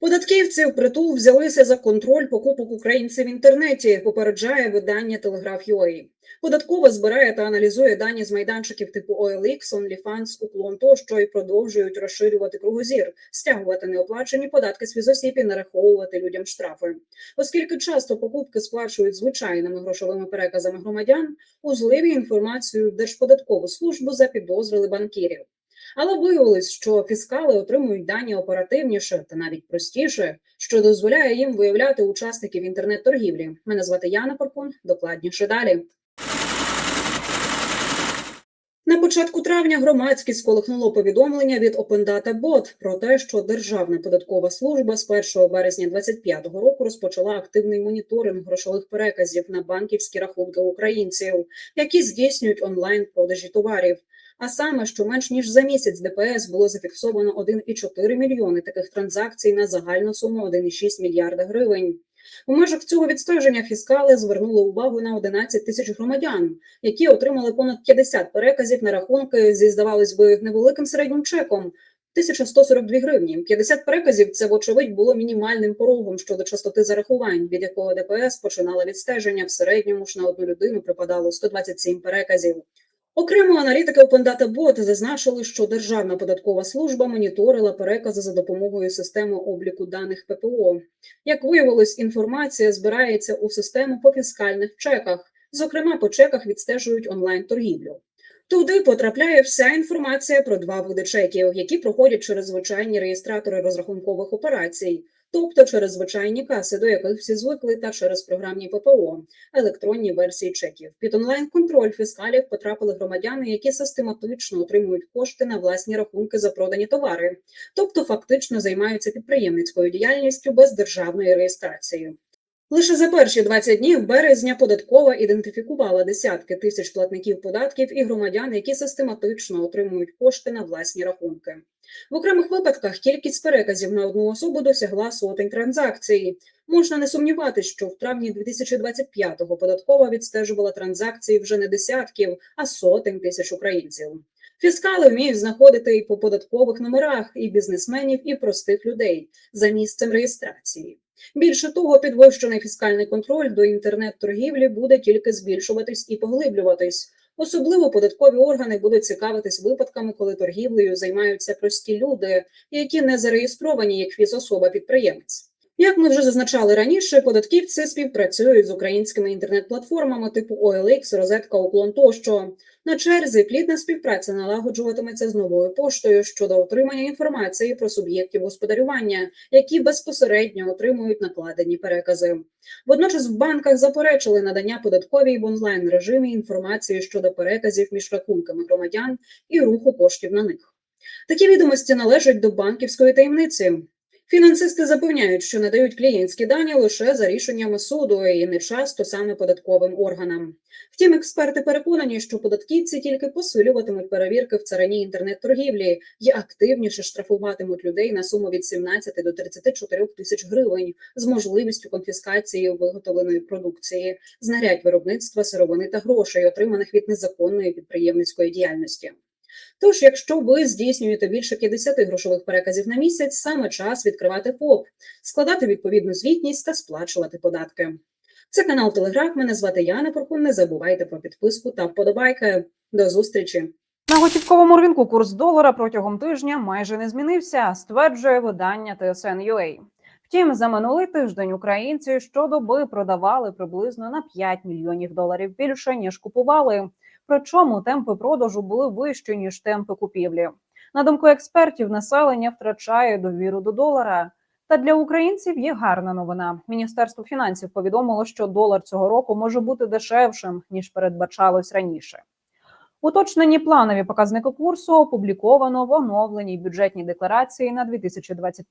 Податківці впритул взялися за контроль покупок українців в інтернеті. Попереджає видання Telegraph.ua. Податкова збирає та аналізує дані з майданчиків типу OLX, OnlyFans, Уклон тощо і продовжують розширювати кругозір, стягувати неоплачені податки з фізосіб і нараховувати людям штрафи. Оскільки часто покупки сплачують звичайними грошовими переказами громадян, у зливі інформацію Держподаткову службу запідозрили банкірів. Але виявилось, що фіскали отримують дані оперативніше та навіть простіше, що дозволяє їм виявляти учасників інтернет-торгівлі. Мене звати Яна Паркун. Докладніше далі. На початку травня громадськість сколихнуло повідомлення від Open Data Bot про те, що Державна податкова служба з 1 березня 2025 року розпочала активний моніторинг грошових переказів на банківські рахунки українців, які здійснюють онлайн продажі товарів. А саме, що менш ніж за місяць ДПС було зафіксовано 1,4 мільйони таких транзакцій на загальну суму 1,6 мільярда гривень. У межах цього відстеження фіскали звернули увагу на 11 тисяч громадян, які отримали понад 50 переказів на рахунки зі, здавалось би, невеликим середнім чеком. 1142 гривні. 50 переказів це, вочевидь, було мінімальним порогом щодо частоти зарахувань, від якого ДПС починала відстеження. В середньому ж на одну людину припадало 127 переказів. Окремо аналітики OpenData-Bot зазначили, що Державна податкова служба моніторила перекази за допомогою системи обліку даних ППО. Як виявилось, інформація збирається у систему по фіскальних чеках. Зокрема, по чеках відстежують онлайн-торгівлю. Туди потрапляє вся інформація про два види чеків, які проходять через звичайні реєстратори розрахункових операцій, тобто через звичайні каси, до яких всі звикли, та через програмні ППО, електронні версії чеків. Під онлайн-контроль фіскалів потрапили громадяни, які систематично отримують кошти на власні рахунки за продані товари, тобто фактично займаються підприємницькою діяльністю без державної реєстрації. Лише за перші 20 днів березня податкова ідентифікувала десятки тисяч платників податків і громадян, які систематично отримують кошти на власні рахунки. В окремих випадках кількість переказів на одну особу досягла сотень транзакцій. Можна не сумніватися, що в травні 2025-го податкова відстежувала транзакції вже не десятків, а сотень тисяч українців. Фіскали вміють знаходити і по податкових номерах, і бізнесменів, і простих людей за місцем реєстрації. Більше того, підвищений фіскальний контроль до інтернет-торгівлі буде тільки збільшуватись і поглиблюватись. Особливо податкові органи будуть цікавитись випадками, коли торгівлею займаються прості люди, які не зареєстровані як фізособа-підприємець. Як ми вже зазначали раніше, податківці співпрацюють з українськими інтернет-платформами типу OLX, Розетка, Уклон тощо. На черзі плідна співпраця налагоджуватиметься з новою поштою щодо отримання інформації про суб'єктів господарювання, які безпосередньо отримують накладені перекази. Водночас в банках заперечили надання податковій в онлайн режимі інформації щодо переказів між рахунками громадян і руху коштів на них. Такі відомості належать до банківської таємниці. Фінансисти запевняють, що надають клієнтські дані лише за рішеннями суду і не часто саме податковим органам. Втім, експерти переконані, що податківці тільки посилюватимуть перевірки в царині інтернет-торгівлі і активніше штрафуватимуть людей на суму від 17 до 34 тисяч гривень з можливістю конфіскації виготовленої продукції, знарядь виробництва сировини та грошей, отриманих від незаконної підприємницької діяльності. Тож, якщо ви здійснюєте більше 50 грошових переказів на місяць, саме час відкривати ФОП, складати відповідну звітність та сплачувати податки. Це канал Телеграф. Мене звати Яна Поркун. Не забувайте про підписку та вподобайки. До зустрічі. На готівковому ринку курс долара протягом тижня майже не змінився, стверджує видання TSN.ua. Втім, за минулий тиждень українці щодоби продавали приблизно на 5 мільйонів доларів більше ніж купували. Причому темпи продажу були вищі ніж темпи купівлі. На думку експертів, населення втрачає довіру до долара. Та для українців є гарна новина. Міністерство фінансів повідомило, що долар цього року може бути дешевшим ніж передбачалось раніше. Уточнені планові показники курсу опубліковано в оновленій бюджетній декларації на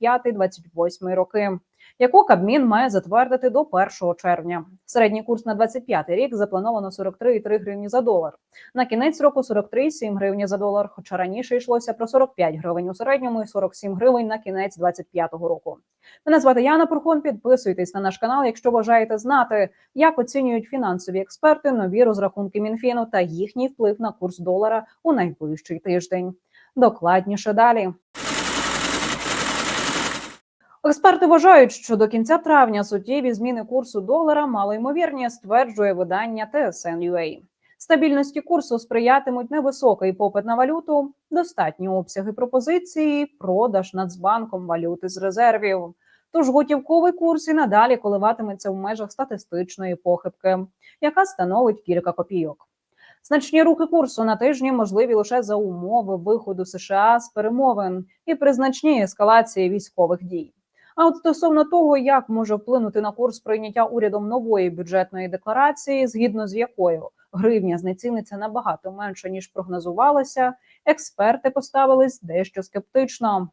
2025-2028 роки, яку Кабмін має затвердити до 1 червня. Середній курс на 25 рік заплановано 43,3 гривні за долар. На кінець року 43,7 гривні за долар. Хоча раніше йшлося про 45 гривень у середньому і 47 гривень на кінець 25 року. Мене звати Яна Пурхон. Підписуйтесь на наш канал, якщо бажаєте знати, як оцінюють фінансові експерти нові розрахунки Мінфіну та їхній вплив на курс долара у найближчий тиждень. Докладніше далі. Експерти вважають, що до кінця травня суттєві зміни курсу долара малоймовірні, стверджує видання TSN.ua. Стабільності курсу сприятимуть невисокий попит на валюту, достатні обсяги пропозиції, продаж Нацбанком валюти з резервів. Тож готівковий курс і надалі коливатиметься в межах статистичної похибки, яка становить кілька копійок. Значні рухи курсу на тижні можливі лише за умови виходу США з перемовин і при значній ескалації військових дій. А от стосовно того, як може вплинути на курс прийняття урядом нової бюджетної декларації, згідно з якою гривня знеціниться набагато менше ніж прогнозувалося, експерти поставились дещо скептично.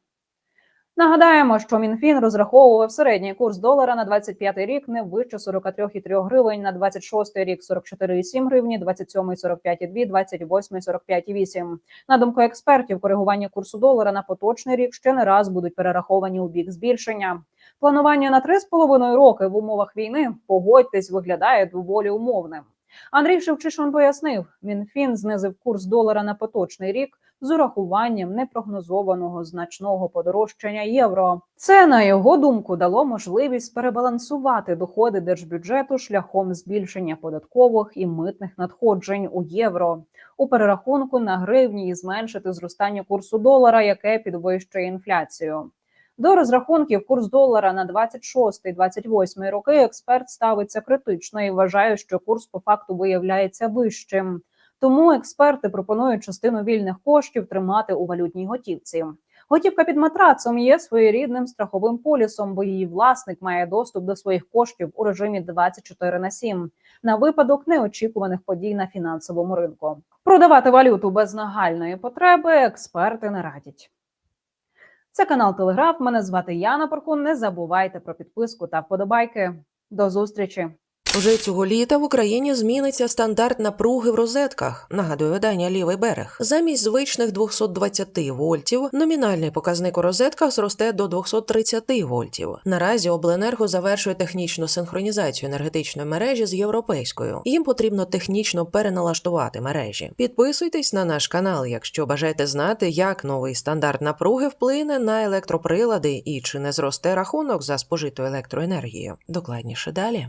Нагадаємо, що МінФін розраховував середній курс долара на 25 рік не вище 43,3 гривень, на 26 рік 44,7 гривні, 27 45,2, 28 45,8. На думку експертів, коригування курсу долара на поточний рік ще не раз будуть перераховані у бік збільшення. Планування на 3,5 роки в умовах війни, погодьтесь, виглядає доволі умовним. Андрій Шевчишин пояснив, Мінфін знизив курс долара на поточний рік з урахуванням непрогнозованого значного подорожчання євро. Це на його думку дало можливість перебалансувати доходи держбюджету шляхом збільшення податкових і митних надходжень у євро у перерахунку на гривні і зменшити зростання курсу долара, яке підвищує інфляцію. До розрахунків курс долара на 26-28 роки експерт ставиться критично і вважає, що курс по факту виявляється вищим. Тому експерти пропонують частину вільних коштів тримати у валютній готівці. Готівка під матрацом є своєрідним страховим полісом, бо її власник має доступ до своїх коштів у режимі 24 на 7 на випадок неочікуваних подій на фінансовому ринку. Продавати валюту без нагальної потреби експерти не радять. Це канал Телеграф. Мене звати Яна Паркун. Не забувайте про підписку та вподобайки. До зустрічі. Уже цього літа в Україні зміниться стандарт напруги в розетках, нагадує видання Лівий берег. Замість звичних 220 вольтів номінальний показник у розетках зросте до 230 вольтів. Наразі обленерго завершує технічну синхронізацію енергетичної мережі з європейською. Їм потрібно технічно переналаштувати мережі. Підписуйтесь на наш канал, якщо бажаєте знати, як новий стандарт напруги вплине на електроприлади і чи не зросте рахунок за спожиту електроенергію. Докладніше далі.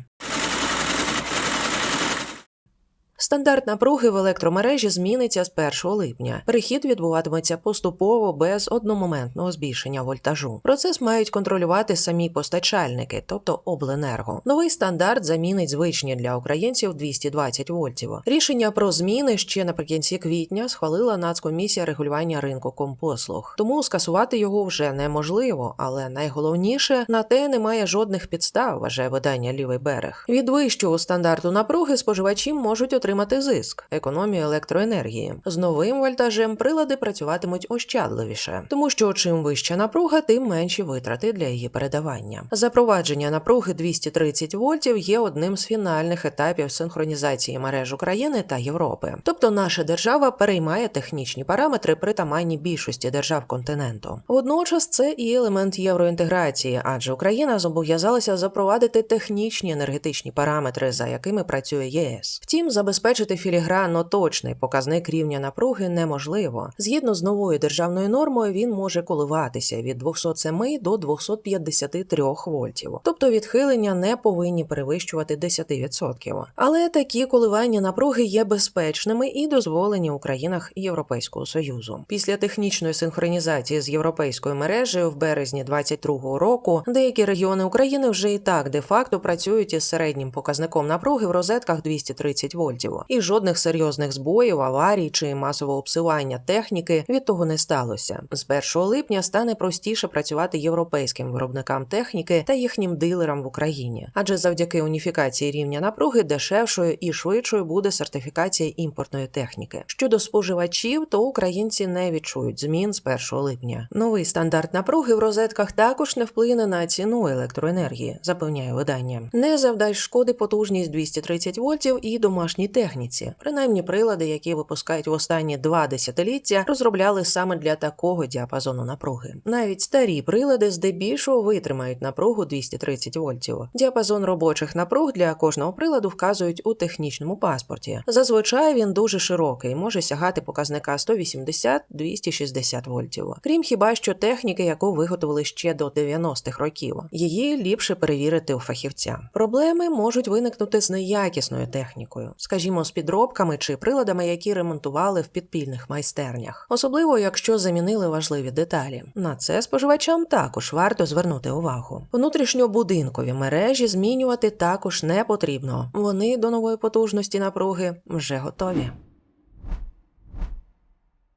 Стандарт напруги в електромережі зміниться з 1 липня. Перехід відбуватиметься поступово без одномоментного збільшення вольтажу. Процес мають контролювати самі постачальники, тобто обленерго. Новий стандарт замінить звичні для українців 220 вольтів. Рішення про зміни ще наприкінці квітня схвалила Нацкомісія регулювання ринку компослуг. Тому скасувати його вже неможливо, але найголовніше на те немає жодних підстав, вважає видання Лівий берег. Від вищого стандарту напруги споживачі можуть отримати зиск, економію електроенергії. З новим вольтажем прилади працюватимуть ощадливіше, тому що чим вища напруга, тим менші витрати для її передавання. Запровадження напруги 230 вольтів є одним з фінальних етапів синхронізації мереж України та Європи. Тобто наша держава переймає технічні параметри притаманні більшості держав континенту. Водночас це і елемент євроінтеграції, адже Україна зобов'язалася запровадити технічні енергетичні параметри, за якими працює ЄС. Втім, забезпечити філігранно точний показник рівня напруги неможливо. Згідно з новою державною нормою, він може коливатися від 207 до 253 вольтів. Тобто відхилення не повинні перевищувати 10%. Але такі коливання напруги є безпечними і дозволені у країнах Європейського союзу. Після технічної синхронізації з європейською мережею в березні 2022 року деякі регіони України вже і так де-факто працюють із середнім показником напруги в розетках 230 вольтів, і жодних серйозних збоїв, аварій чи масового обсивання техніки від того не сталося. З 1 липня стане простіше працювати європейським виробникам техніки та їхнім дилерам в Україні, адже завдяки уніфікації рівня напруги дешевшою і швидшою буде сертифікація імпортної техніки. Щодо споживачів, то українці не відчують змін з 1 липня. Новий стандарт напруги в розетках також не вплине на ціну електроенергії, запевняє видання. Не завдасть шкоди потужність 230 вольтів і домашній техніці. Техніці. Принаймні, прилади, які випускають в останні два десятиліття, розробляли саме для такого діапазону напруги. Навіть старі прилади здебільшого витримають напругу 230 вольтів. Діапазон робочих напруг для кожного приладу вказують у технічному паспорті. Зазвичай він дуже широкий, може сягати показника 180-260 вольтів. Крім хіба що техніки, яку виготовили ще до 90-х років. Її ліпше перевірити у фахівця. Проблеми можуть виникнути з неякісною технікою, скажімо, з підробками чи приладами, які ремонтували в підпільних майстернях, особливо якщо замінили важливі деталі. На це споживачам також варто звернути увагу. Внутрішньобудинкові мережі змінювати також не потрібно. Вони до нової потужності напруги вже готові.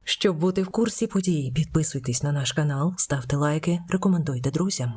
Щоб бути в курсі подій, підписуйтесь на наш канал, ставте лайки, рекомендуйте друзям.